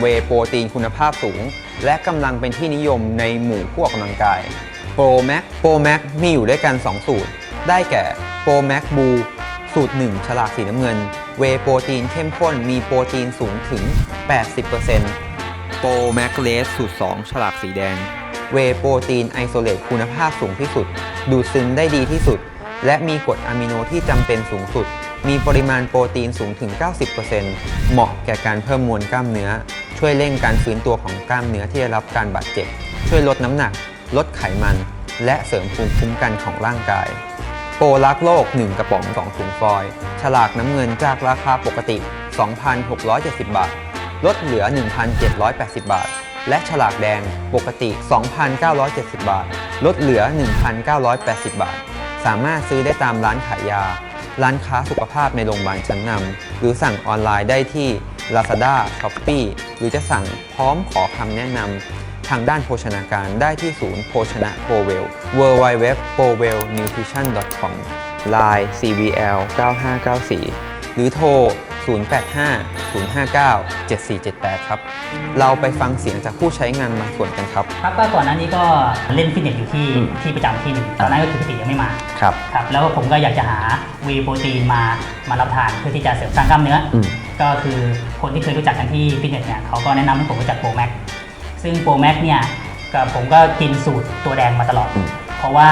เวโปรตีนคุณภาพสูง และกำลังเป็นที่นิยมในหมู่ผู้ออกกำลังกายโปรแม็กโปรแม็กมีอยู่ด้วยกัน 2 สูตร ได้แก่โปรแม็กบูสูตร 1 ฉลากสีน้ำเงิน เวโปรตีนเข้มข้นมีโปรตีนสูงถึง 80%โปรแม็กเลสสูตร 2 ฉลากสีแดง เวโปรตีนไอโซเลตคุณภาพสูงที่สุด ดูดซึมได้ดีที่สุด และมีกรดอะมิโนที่จำเป็นสูงสุด มีปริมาณโปรตีนสูงถึง 90%เหมาะแก่การเพิ่มมวลกล้ามเนื้อ ช่วยเร่งการฟื้นตัวของกล้ามเนื้อที่ได้รับการบาดเจ็บ ช่วยลดน้ำหนัก ลดไขมัน และเสริมภูมิคุ้มกันของร่างกาย โปรลักโลก 1 กระป๋อง2ถุงฟอยล์ฉลากน้ำเงินจากราคาปกติ 2,670 บาท ลดเหลือ 1,780 บาท และฉลากแดงปกติ 2,970 บาท ลดเหลือ 1,980 บาท สามารถซื้อได้ตามร้านขายยา ร้านค้าสุขภาพในโรงพยาบาลชั้นนำหรือสั่งออนไลน์ได้ที่ Lazada, Shopee หรือจะสั่งพร้อมขอคำแนะนำทางด้านโภชนาการได้ที่ศูนย์โภชนะโปรเวล w w w p o w e l nutrition com line cvl 9594 หรือโทร 085-059-7478 ครับ เราไปฟังเสียงจากผู้ใช้งานบางส่วนกันครับ ครับก็ก่อนหน้านี้ก็เล่นฟิตเนสอยู่ที่ที่ประจำที่หนึ่งตอนนั้นก็คือปกติยังไม่มาครับ ครับแล้วผมก็อยากจะหาวีโปรตีนมามารับทานเพื่อที่จะเสริมสร้างกล้ามเนื้ออม ก็คือคนที่เคยรู้จักกันที่ฟิตเนสเนี่ยเขาก็แนะนำให้ผมรู้จักโปรแม็กซึ่งโปรแม็กเนี่ยก็ผมก็กินสูตรตัวแดงมาตลอดเพราะว่า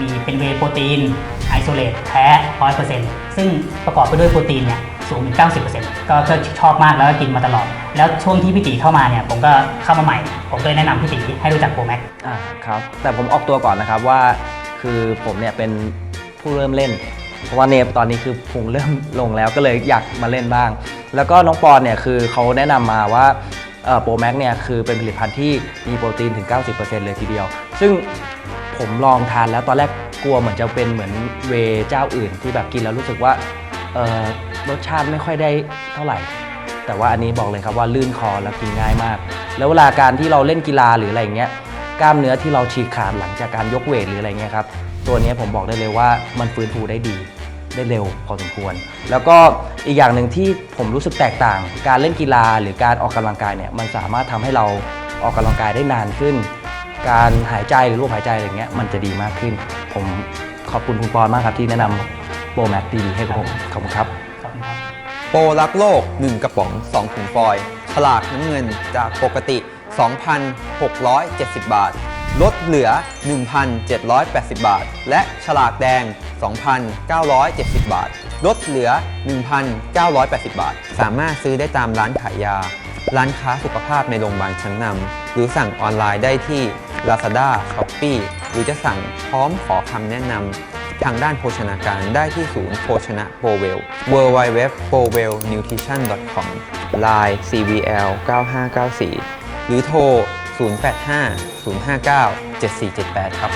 มีเป็นเวย์โปรตีนไอโซเลตแท้ร้อยเปอร์เซ็นต์ซึ่งประกอบไปด้วยโปรตีนเนี่ย สูงถึง 90%ก็ก็ชอบมากแล้วก็กินมาตลอด แล้วช่วงที่พี่ตีเข้ามาเนี่ยผมก็เข้ามาใหม่ ผมก็เลยแนะนำพี่ตีให้รู้จักโปรแม็กอ่าครับแต่ผมออกตัวก่อนนะครับว่า คือผมเนี่ยเป็นผู้เริ่มเล่น เพราะว่าเนฟตอนนี้คือพุงเริ่มลงแล้วก็เลยอยากมาเล่นบ้าง แล้วก็น้องปอนเนี่ยคือเขาแนะนำมาว่าโปรแม็กเนี่ยคือเป็นผลิตภัณฑ์ที่มีโปรตีนถึง 90%เลยทีเดียว ซึ่งผมลองทานแล้วตอนแรกกลัวเหมือนจะเป็นเหมือนเวเจ้าอื่นที่แบบกินแล้วรู้สึกว่าเออ รสชาติไม่ค่อยได้เท่าไหร่ แต่ว่าอันนี้บอกเลยครับว่าลื่นคอแล้วกินง่ายมาก แล้วเวลาการที่เราเล่นกีฬาหรืออะไรเงี้ยกล้ามเนื้อที่เราฉีกขาดหลังจากการยกเวทหรืออะไรเงี้ยครับตัวนี้ผมบอกได้เลยว่ามันฟื้นฟูได้ดีได้เร็วพอสมควร แล้วก็อีกอย่างหนึ่งที่ผมรู้สึกแตกต่าง การเล่นกีฬาหรือการออกกำลังกายเนี่ยมันสามารถทำให้เราออกกำลังกายได้นานขึ้น การหายใจหรือรูปหายใจอะไรเงี้ยมันจะดีมากขึ้น ผมขอบคุณคุณปอนมากครับที่แนะนำโปรแม็กดีๆให้กับผมขอบคุณครับ ขอบคุณครับ โปรรักโลก 1 กระป๋อง 2 ถุงฟอยล์ฉลากน้ำเงินจากปกติ 2,670 บาท ลดเหลือ 1,780 บาท และฉลากแดง 2,970 บาท ลดเหลือ 1,980 บาท สามารถซื้อได้ตามร้านขายยา ร้านค้าสุขภาพในโรงพยาบาลชั้นนำหรือสั่งออนไลน์ได้ที่ Lazada, Shopee หรือจะสั่งพร้อมขอคำแนะนำ ทางด้านโภชนาการได้ที่ศูนย์โภชนะโปรเวล w w w p o w e l nutrition com line cvl 9594 หรือโทร 085 059 7478 ครับ